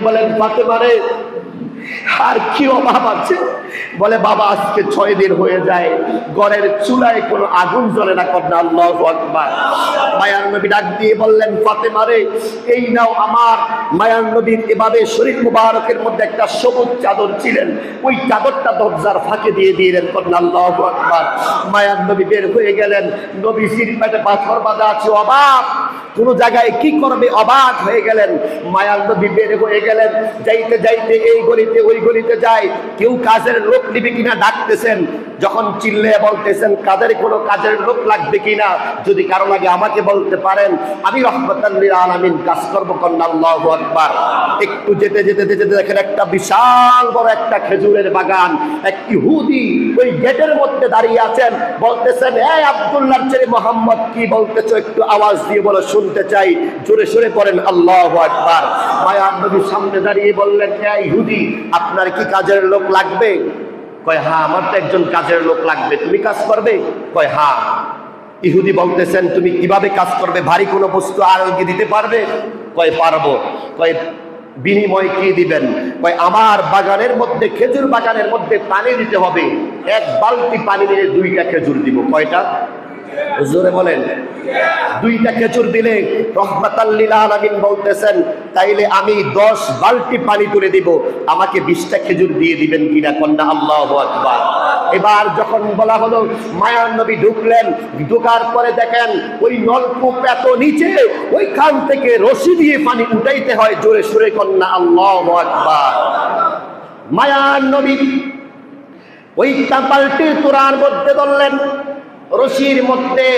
বলেন, ফাতেমারে? আর কি অভাব আছে? বলে, বাবা, আজকে ছয় দিন হয়ে যায়। ঘরের চুলায় কোনো আগুন জ্বলে না কন্যা, আল্লাহ আকবার। মায়ার নবী ডাক দিয়ে বললেন, ফাতেমারে, এই নাও আমার। মায়ার নবীর এভাবে শরীর মুবারকের মধ্যে একটা সবুজ চাদর ছিলেন। ওই চাদরটা দরজার ফাঁকে দিয়ে দিলেন কন্যা, আল্লাহ আকবার। মায়ার নবী বের হয়ে গেলেন। নবী সির পেটে পাথর বাঁধা আছে অভাব কোন জায়গায় কি করবে, অবাক হয়ে গেলেন। মায়াল নদী বের হয়ে গেলেন। যাইতে যাইতে এই গলিতে, ওই গলিতে যায়। কেউ কাজের লোক নিবে কিনা ডাকতেছেন। যখন চিল্লে বলতেছেন, কাদের কোনো কাজের লোক লাগবে কিনা যদি কারও লাগে আমাকে বলতে পারেন। আমি রহমতাল্লিল কাজ করব কন্যা আল্লাহু আকবার। একটু যেতে যেতে যেতে দেখেন একটা বিশাল বড় একটা খেজুরের বাগান এক ইহুদি ওই গেটের মধ্যে দাঁড়িয়ে আছেন। বলতেছেন এই আব্দুল্লাহর ছেলে মোহাম্মদ, কি বলতেছো? একটু আওয়াজ দিয়ে বলো, শুনতে চাই। জোরে সরে পড়েন, আল্লাহ আকবার। মায়ার নবীর সামনে দাঁড়িয়ে বললেন এই ইহুদি আপনার কি কাজের লোক লাগবে? কয়, হা, আমার তো একজন কাজের লোক লাগবে, তুমি কাজ করবে? কয়, হা। ইহুদি বলতেছেন, তুমি কীভাবে কাজ করবে? ভারী কোনো বস্তু আরোগ্য দিতে পারবে? কয়, পারব। কয়, বিনিময় কি দিবেন? কয়, আমার বাগানের মধ্যে, খেজুর বাগানের মধ্যে পানি দিতে হবে। এক বালতি পানি দিয়ে দুইটা খেজুর দিব। কয়টা? জোরে বলেন, দুইটা খেজুর দিলে রহমাতাল্লিল বলতেছেন, তাইলে আমি দশ বালতি পানি তুলে দিব, আমাকে বিশটা খেজুর দিয়ে দিবেন কিনা কন্যা? আল্লাহ আকবার। এবার যখন বলা হলো, মায়ার নবী ঢুকলেন, ঢুকার পরে দেখেন, ওই নলকূপ এত নিচে, ওইখান থেকে রশি দিয়ে পানি উঠাইতে হয়, জোরে সুরে কন্যা, আল্লাহ আকবার। মায়ার নবী ওই পাল্টির তোরার মধ্যে ধরলেন রশির মধ্যে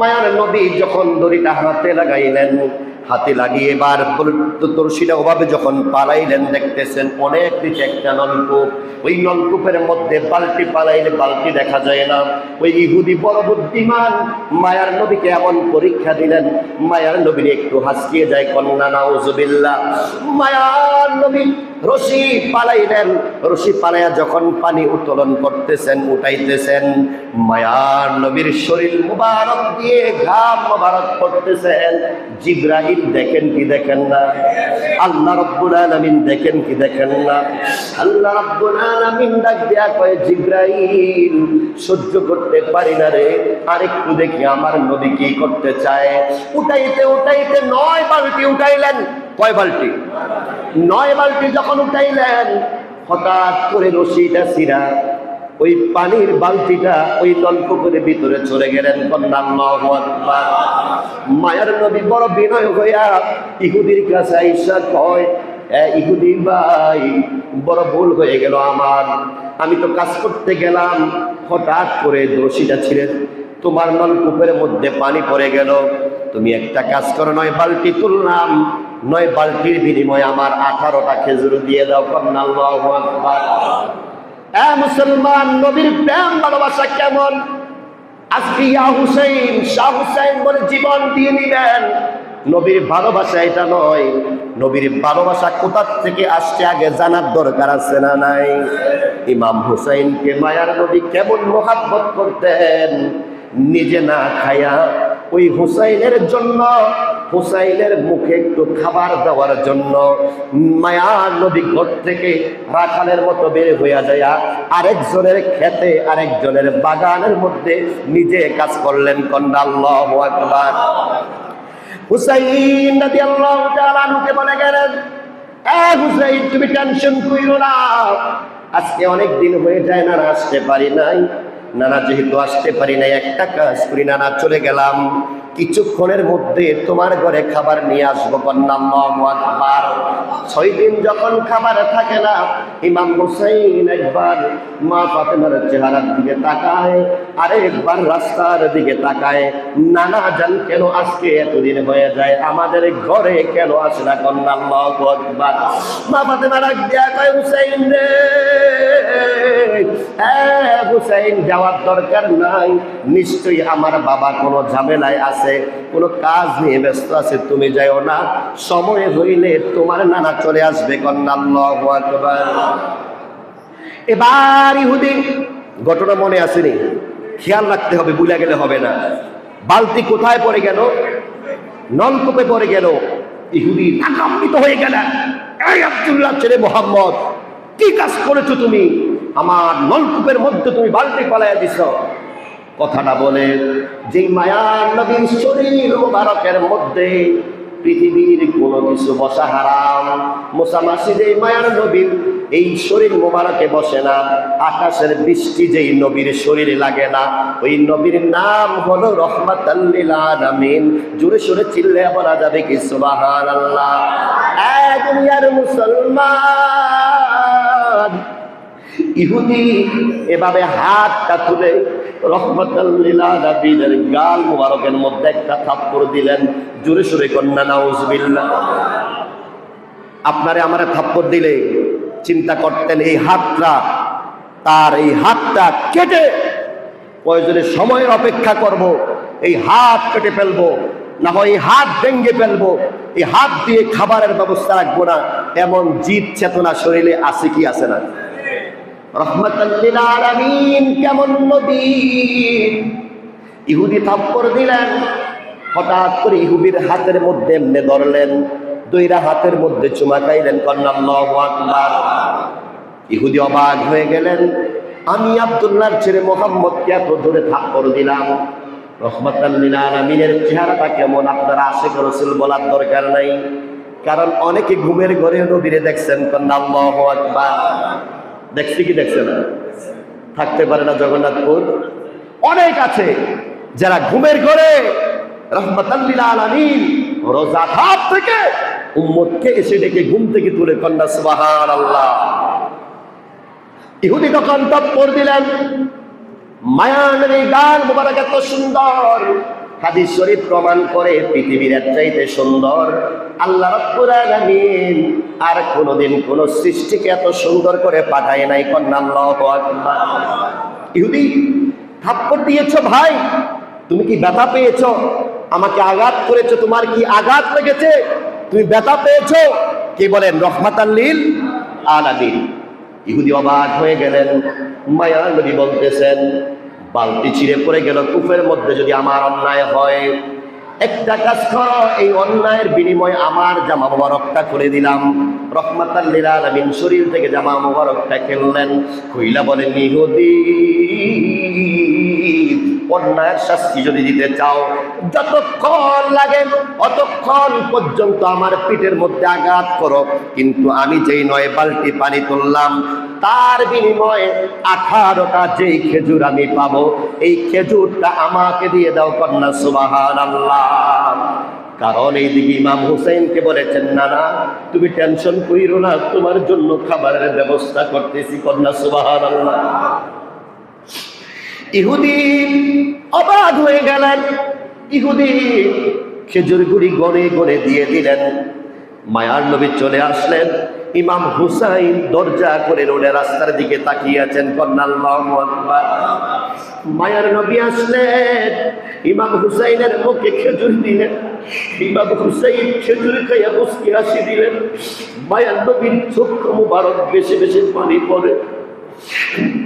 মায়ার নবী যখন দড়িটা হাতে লাগাইলেন, হাতে লাগিয়ে এবার তরসিটা ওভাবে যখন পালাইলেন, দেখতেছেন অনেক নিচে একটা নলকূপ। ওই নলকূপের মধ্যে বালতি পালাইলে বালতি দেখা যায় না। ওই ইহুদি বড় বুদ্ধিমান মায়ার নবীকে এমন পরীক্ষা দিলেন, মায়ার নবীর একটু হাসিয়ে যায়, কন্যা নাউজুবিল্লাহ। মায়ার নবী রশি পালাইলেন। রশি পালাইয়া যখন পানি উত্তোলন করতেছেন, উঠাইতেছেন, মায়ার নবীর শরীর মুবারক দিয়ে ঘাম মুবারক করতেছেন জিব্রাহিম দেখেন কি দেখেন না? আল্লাহ রব্বুল আলামিন দেখেন কি দেখেন না? আল্লাহ রব্বুল আলামিন ডাক দেয়া কয় জিব্রাহিম সহ্য করতে পারি না রে। আরেকটু দেখি আমার নবী কি করতে চায়? উঠাইতে উঠাইতে নয় বালতি উঠাইলেন। কয় বালতি? নয় বালতি যখন উঠাইলেন, হঠাৎ করে রশিটা সিরা ওই পানির বালতিটা ওই নলকূপের ভিতরে চলে গেলেন। মায়ের নবী বড় বিনয় হইয়া ইহুদির কাছে আইসা কয়, "এ ইহুদি ভাই, বড় ভুল হয়ে গেল আমার। আমি তো কাজ করতে গেলাম। হঠাৎ করে রশিটা ছিঁড়ে তোমার নলকূপের মধ্যে পানি পড়ে গেল। তুমি একটা কাজ করো, নয় বালতি তুললাম। নয় বালতির বিনিময়ে আমার আঠারোটা খেজুর দিয়ে দাও এ মুসলমান, নবীর প্রেম, ভালোবাসা কেমন? আজকে ইয়া হুসাইন, শাহ হুসাইন বলে জীবন দিয়ে নিবেন। নবীর ভালোবাসা এটা নয়, নবীর ভালোবাসা কোথা থেকে আসছে আগে জানার দরকার আছে না নাই? ইমাম হুসাইনকে মায়ার নবী কেমন মোহাব্বত করতেন, নিজে না খায়া ওই হুসাইনের জন্য, হুসাইনের মুখে একটু খাবার দেওয়ার জন্য মায়ার নদী ঘর থেকে রাখালের মতো বের হইয়া যায় আরেকজনের খেতে, আরেকজনের বাগানের মধ্যে নিজে কাজ করলেন কন্যা, আল্লাহ আকবার। হুসাইন তাআলা আনহুকে বলে গেলেন হুসাইন, তুমি টেনশন কইরো না, আজকে অনেক দিন হয়ে যায় না আসতে পারি নাই। নানা যেহেতু আসতে পারি না একটা কাজ করি, নানা চলে গেলাম। কিছুক্ষণের মধ্যে তোমার ঘরে খাবার নিয়ে আসব। কন্যা ছয় দিন যখন খাবার থাকে না, ইমাম হুসাইন একবার মা ফাতেমার চেহারার দিকে তাকায়, আরেকবার রাস্তার দিকে তাকায়, নানা জান, কেন আজকে এতদিন হয়ে যায়? আমাদের ঘরে কেন আসে না কন্যা? মা ফাতেমা ডাক দিয়া কয়, হুসাইন রে হ্যাঁ হুসাইন, যাওয়ার দরকার নাই। নিশ্চয়ই আমার বাবা কোনো ঝামেলায় আছে, কোনো কাজ নিয়ে ব্যস্ত আছে, তুমি যাও না। সময় হইলে তোমার নানা চলে আসবে এবার ইহুদি, ঘটনা মনে আসেনি। খেয়াল রাখতে হবে, ভুলে গেলে হবে না। বালতি কোথায় পড়ে গেল? নলকূপে পড়ে গেল। ইহুদি আকাম্বিত হয়ে এই আব্দুল্লাহ ছেলে মোহাম্মদ, কি কাজ করেছ তুমি? আমার নলকূপের মধ্যে তুমি বালতি পালাইয়া দিছ। কথাটা বলে যে মায়ার নবীর শরীর মোবারকের মধ্যে পৃথিবীর কোনো কিছু বসা হারাম। মোসামাসি যেই মায়ার নবীর, এই শরীর মোবারকে বসে না। আকাশের বৃষ্টি যেই নবীর শরীরে লাগে না। ওই নবীর নাম হলো রহমাত আলামিন। জোরে সোরে চিল্লে বলা যাবে কি সুবাহান আল্লাহ দুনিয়ার মুসলমান, ইহুদি, এভাবে হাতটা তুলে রহমতাল্লিলের গাল মুবারকের মধ্যে একটা থাপ্পড় দিলেন। জোরে সোরে কন্যা নাউজবিল্লা আপনারে আমারে থাপ্পড় দিলে চিন্তা করতেন, এই হাতটা, তার এই হাতটা কেটে প্রয়োজনে সময়ের অপেক্ষা করব, এই হাত কেটে ফেলব, না হয় এই হাত ভেঙ্গে ফেলব, এই হাত দিয়ে খাবারের ব্যবস্থা রাখব না, এমন জিত চেতনা শরীরে আছে কি আছে না? রহমতাল্লিল আলামিন, কেমন নবী? ইহুদি থাপ্পড় দিলেন, হঠাৎ করে ইহুদির হাতের মধ্যে এমনি ধরলেন, দুইরা হাতের মধ্যে চুমা খাইলেন কন্যাল্লাহু আকবার। ইহুদি অবাক হয়ে গেলেন, আমি আব্দুল্লাহর ছেলে মোহাম্মদকে এত ধরে থাপ্পড় দিলাম। রহমতাল্লিল আলামিনের চেহারাটা কেমন, আপনারা আশেখ রসুল বলার দরকার নাই। কারণ অনেকে ঘুমের ঘরে নবীরে দেখছেন কন্যাল্লাহু আকবার। দেখছি কি দেখছে না? থাকতে পারে না জগন্নাথপুর। অনেক আছে যারা ঘুমের ঘরে রহমতাল্লিল এসে ডেকে ঘুম থেকে তুলে আল্লাহ ইহুদি তখন তৎপর দিলেন এই গান মোবারক এত সুন্দর হাদিস শরীফ প্রমাণ করে পৃথিবীর চাইতে সুন্দর। আল্লাহ রব্বুল আর কোনোদিন কোন সৃষ্টিকে এত সুন্দর করে পাঠায় নাই, কন্যা আল্লাহু ইহুদি, থাপ্পড় দিয়েছ ভাই? তুমি কি ব্যথা পেয়েছ? আমাকে আঘাত করেছ, তোমার কি আঘাত লেগেছে? তুমি ব্যথা পেয়েছ? কে বলেন রহমাতাল্লিল আলামিন। ইহুদি অবাক হয়ে গেলেন, মায়া নবী বলতেছেন বালতি ছিঁড়ে পড়ে গেল কুফের মধ্যে যদি আমার অন্যায় হয়। একটা কাজ করো, এই অন্যায়ের বিনিময়ে আমার জামা মোবারকটা করে দিলাম। রহমাতাল্লিল আলামিন শরীর থেকে জামা মোবারকটা খেললেন। কইলা বলেন নিহদি অন্যায়ের শাস্তি যদি দিতে চাও, যতক্ষণ লাগে অতক্ষণ পর্যন্ত আমার পিঠের মধ্যে আঘাত করো। কিন্তু আমি যেই নয়, বালতি পানি তুললাম। তার বিনিময়ে আঠারোটা যেই খেজুর আমি পাবো, এই খেজুরটা আমাকে দিয়ে দাও কন্যা সুবাহান আল্লাহ কারণ এই দিকে ইমাম হুসেনকে বলেছেন, না না, তুমি টেনশন কইরো না, তোমার জন্য খাবারের ব্যবস্থা করতেছি কন্যা সুবাহান আল্লাহ ইহুদি অবাক হয়ে গেলেন। ইহুদি খেজুর গুড়ি গড়ে গড়ে দিয়ে দিলেন। মায়ার নবী চলে আসলেন। ইমাম হুসাইন দরজা করে রোডে রাস্তার দিকে তাকিয়ে আছেন মায়ার নবী আসলেন। ইমাম হুসাইনের মুখে খেজুর দিলেন। ইমাম হুসাইন খেজুর খাইয়া মুসকি হাসি দিলেন। মায়ার নবীর চক্ষু মুবারক বেশি বেশি পানি পড়ে।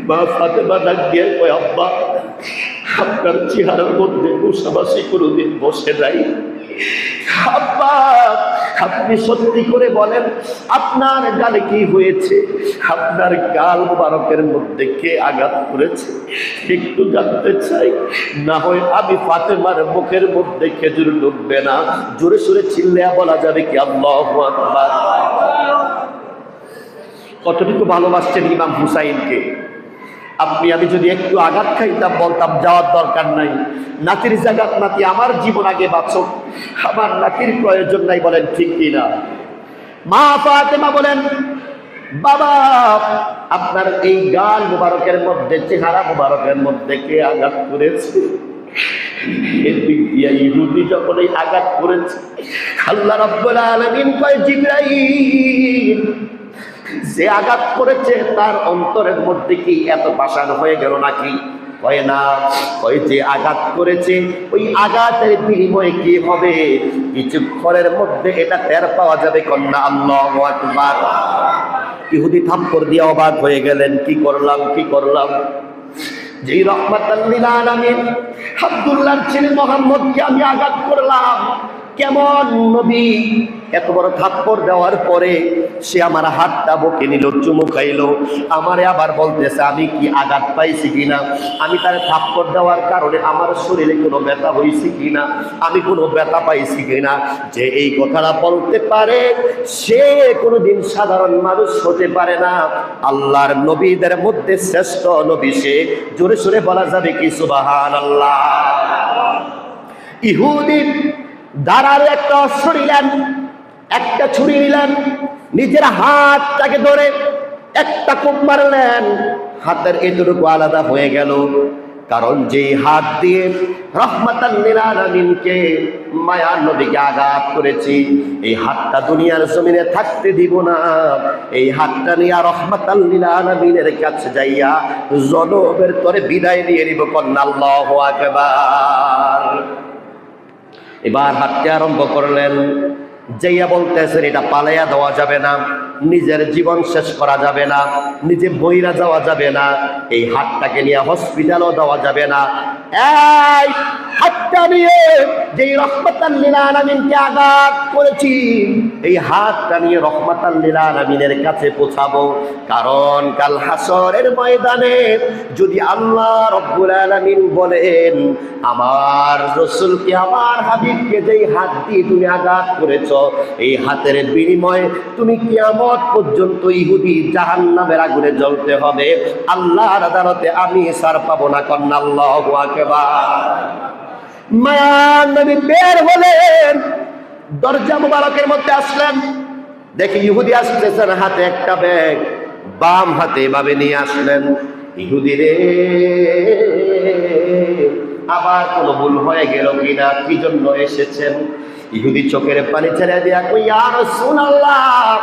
মা ফাতেমা ডাক দিয়ে কয় আব্বা, আপনার চেহারার মধ্যে মুসাবাসি কোনোদিন বসে নাই। আব্বা আপনি সত্যি করে বলেন, আপনার গালে কি হয়েছে? আপনার গাল মুবারকের মধ্যে কে আঘাত করেছে? একটু জানতে চাই, না হয় আমি ফাতেমার মুখের মধ্যে খেজুর ডুববে না? জোরে সোরে চিল্লেয়া বলা যাবে কি আল্লাহ কতটুকু ভালোবাসছেন ইমাম হুসাইনকে? আপনি, আমি যদি একটু আঘাত খাইতাম, বলতাম, যাওয়ার দরকার নাই। নাতির জাগাত, নাতি আমার জীবন আগে বাঁচক। আমার নাতির প্রয়োজন নাই বলেন ঠিক কিনা। মা ফাতেমা বলেন, বাবা, আপনার এই গাল মুবারকের মধ্যে, চেহারা মুবারকের মধ্যে কে আঘাত করেছে? আঘাত করেছে, আল্লাহ রাব্বুল আলামিন কয় জিবরাইল যে আঘাত করেছে তার অন্তরের মধ্যে কি এত পাষাণ হয়ে গেল নাকি? হয় না। হয় যে আঘাত করেছে, ওই আঘাতের বিনিময়ে কি হবে? কিছুক্ষণের মধ্যে এটা টের পাওয়া যাবে, কন্যা আল্লাহ ইহুদি থাপ্পড় দিয়ে অবাক হয়ে গেলেন, কি করলাম কি করলাম? যেই আলামিন আব্দুল্লাহর ছেলে মোহাম্মদকে আমি আঘাত করলাম। কেমন নবী? এত বড় থাপ্পড় দেওয়ার পরে সে আমার হাতটা বকে নিল, চুমু খাইলো। আমারে আবার বলতেছে, আমি কি আঘাত পাইছি কিনা আমি তার থাপ্পড় দেওয়ার কারণে আমার শরীরে কোনো ব্যথা হয়েছে কিনা আমি কোনো ব্যথা পাইছি কিনা যে এই কথাটা বলতে পারে, সে কোনোদিন সাধারণ মানুষ হতে পারে না। আল্লাহর নবীদের মধ্যে শ্রেষ্ঠ নবী সে। জোরে সোরে বলা যাবে কি? সুবাহান আল্লাহ ইহুদি দাঁড়ার একটা অস্ত্র নিলেন, একটা ছুরি নিলেন, নিজের হাতটাকে ধরে একটা কূপ মারলেন। হাতের এতটুকু আলাদা হয়ে গেল, কারণ যে হাত দিয়ে রহমাতাল নিরালামিনকে মায়ার নদীকে আঘাত করেছি, এই হাতটা দুনিয়ার জমিনে থাকতে দিব না। এই হাতটা নিয়ে রহমাতাল নিরালামিনের কাছে যাইয়া জনবের তরে বিদায় নিয়ে নিব কন্যা, আল্লাহ এবার হাঁটতে আরম্ভ করলেন। যাইয়া বলতেছেন, এটা পালাইয়া দেওয়া যাবে না, নিজের জীবন শেষ করা যাবে না, নিজে বইরা যাওয়া যাবে না, এই হাতটাকে নিয়ে হসপিটালও দেওয়া যাবে না। এই হাতটা নিয়ে যেই রহমতাল্লিল আলামিনকে আঘাত করেছি, এই হাতটা নিয়ে রহমতাল্লিল আলামিনের কাছে পৌঁছাবো। কারণ কাল হাসরের ময়দানে যদি আল্লাহ রব্বুল আলামিন বলেন, আমার রসুলকে, আমার হাবিবকে যেই হাত দিয়ে তুমি আঘাত করেছ, এই হাতের বিনিময়ে তুমি কিয়ামত পর্যন্ত ইহুদি জাহান্নামের আগুনে জ্বলতে হবে। আল্লাহর আদালতে আমি সার পাবো না, কন্যা, আল্লাহ মায়ার নবী বের হলেন। দরজা মুবারকের মধ্যে আসলেন। দেখি ইহুদি আসতেছেন হাতে একটা ব্যাগ। বাম হাতে এভাবে নিয়ে আসলেন। ইহুদি রে, আবার কোনো ভুল হয়ে গেল কিনা? কি জন্য এসেছেন? ইহুদি চোখের পানি ছেড়ে দিয়া কই আর আল্লাহ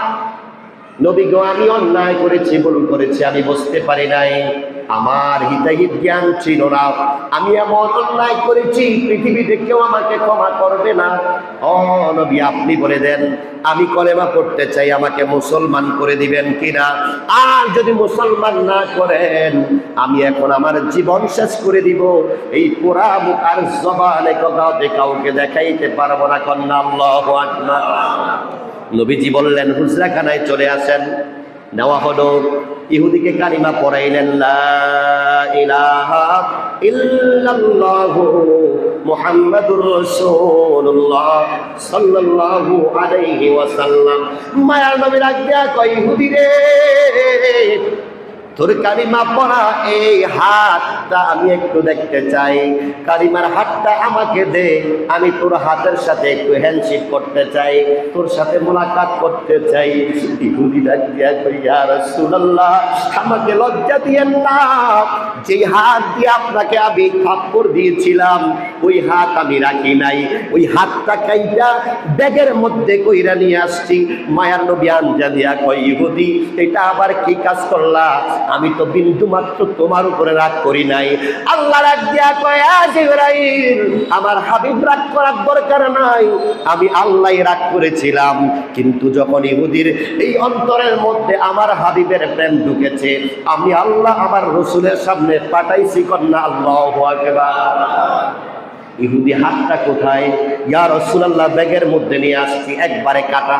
নবী গো, আমি অন্যায় করেছি, ভুল করেছি, আমি বুঝতে পারি নাই। আমার হিতাহিত জ্ঞান ছিল না। আমি এমন অন্যায় করেছি, পৃথিবীতে কেউ আমাকে ক্ষমা করবে না। ও নবী, আপনি বলে দেন, আমি কলেমা পড়তে চাই, আমাকে মুসলমান করে দিবেন কিনা? আর যদি মুসলমান না করেন, আমি এখন আমার জীবন শেষ করে দিব। এই পোড়া মুখ আর জবানে কাউকে কাউকে দেখাইতে পারব না কন্যা নবীজি বললেন, হুজরাখানায় চলে আসেন। নেওয়া হলো। ইহুদিকে কালিমা পড়াইলেন মুহাম্মাদুর রাসূলুল্লাহ সাল্লাল্লাহু আলাইহি ওয়াসাল্লাম। মায়ার নবীর আজ্ঞা কই ইহুদি রে তোর কালিমা পড়া এই হাতটা আমি একটু দেখতে চাই। কালিমার হাতটা আমাকে দে, আমি তোর হাতের সাথে একটু হ্যান্ডশেক করতে চাই, তোর সাথে মোলাকাত করতে চাই। আমাকে লজ্জা দিয়েন না। যে হাত দিয়ে আপনাকে আমি থাপ্পড় দিয়েছিলাম, ওই হাত আমি রাখি নাই। ওই হাতটা কাইটা ব্যাগের মধ্যে কইরা নিয়ে আসছি। মায়ার নবী আনজা দিয়া কই, ইহুদি, এটা আবার কি কাজ করলা? আমি তো বিন্দু মাত্র তোমার উপরে রাগ করি নাই। আল্লাহ রাগ দিয়া কয় আমার হাবিব রাগ করার দরকার নাই। আমি আল্লাহ রাগ করেছিলাম, কিন্তু যখন ইহুদির এই অন্তরের মধ্যে আমার হাবিবের প্রেম ঢুকেছে, আমি আল্লাহ আমার রসুলের সামনে পাঠাইছি কন্যা আল্লাহ ইহুদি হাতটা কোথায়? ইয়া রসুলাল্লাহ, ব্যাগের মধ্যে নিয়ে আসছি, একবারে কাটা।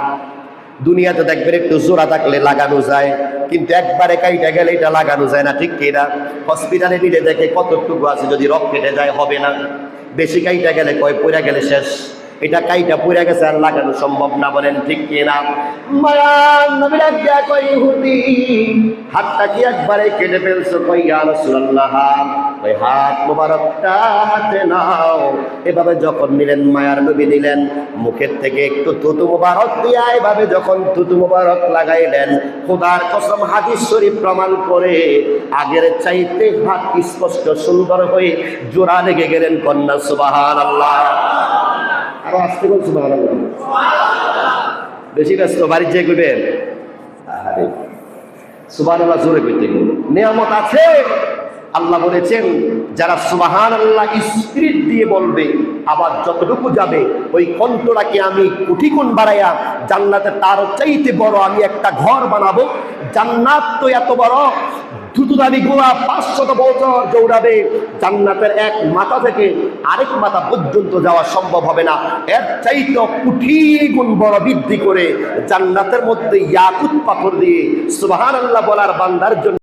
দুনিয়াতে দেখবেন একটু জোড়া থাকলে লাগানো যায়। কিন্তু একবারে কাইটা গেলে এটা লাগানো যায় না, ঠিক কিনা হসপিটালে নিলে দেখে কতটুকু আছে যদি রক কেটে যায়, হবে না। বেশি কাইটা গেলে কয় পড়ে গেলে শেষ। এটা কাইটা পড়ে গেছে আর লাগানো সম্ভব না বলেন, ঠিক কিনা হাতটা কি একবারে কেটে ফেলছো? কই রসুল্লাহ ওই হাত মোবারকটা হাতে নাও। এভাবে যখন নিলেন, মায়ার নবী দিলেন, মুখের থেকে একটু থুতু মোবারক দিয়া এভাবে যখন থুতু মোবারক লাগাইলেন, খোদার কসম হাদিস শরীফ প্রমাণ করে আগের চাইতে হাত স্পষ্ট সুন্দর হয়ে জোড়া লেগে গেলেন কন্যা, সুবহানাল্লাহ। আরও আসতে বল, সুবহানাল্লাহ। বেশি ব্যস্ত, বাড়ির যে কইবেন আরে সুবহানাল্লাহ জোরে কইতে নিয়ামত আছে। আল্লাহ বলেছেন, যারা সুবাহান আল্লাহ স্ত্রীর দিয়ে বলবে, আবার যতটুকু যাবে, ওই কণ্ঠটাকে আমি কোটি গুণ বাড়াইয়া জান্নাতে তার চাইতে বড় আমি একটা ঘর বানাবো। জান্নাত তো এত বড় দ্রুতদাবি ঘোড়া পাঁচশত বছর দৌড়াবে। জান্নাতের এক মাথা থেকে আরেক মাথা পর্যন্ত যাওয়া সম্ভব হবে না। এর চাইতে কুঠি গুণ বড় বৃদ্ধি করে জান্নাতের মধ্যে ইয়াকুত পাথর দিয়ে সুবহানাল্লাহ বলার বান্দার জন্য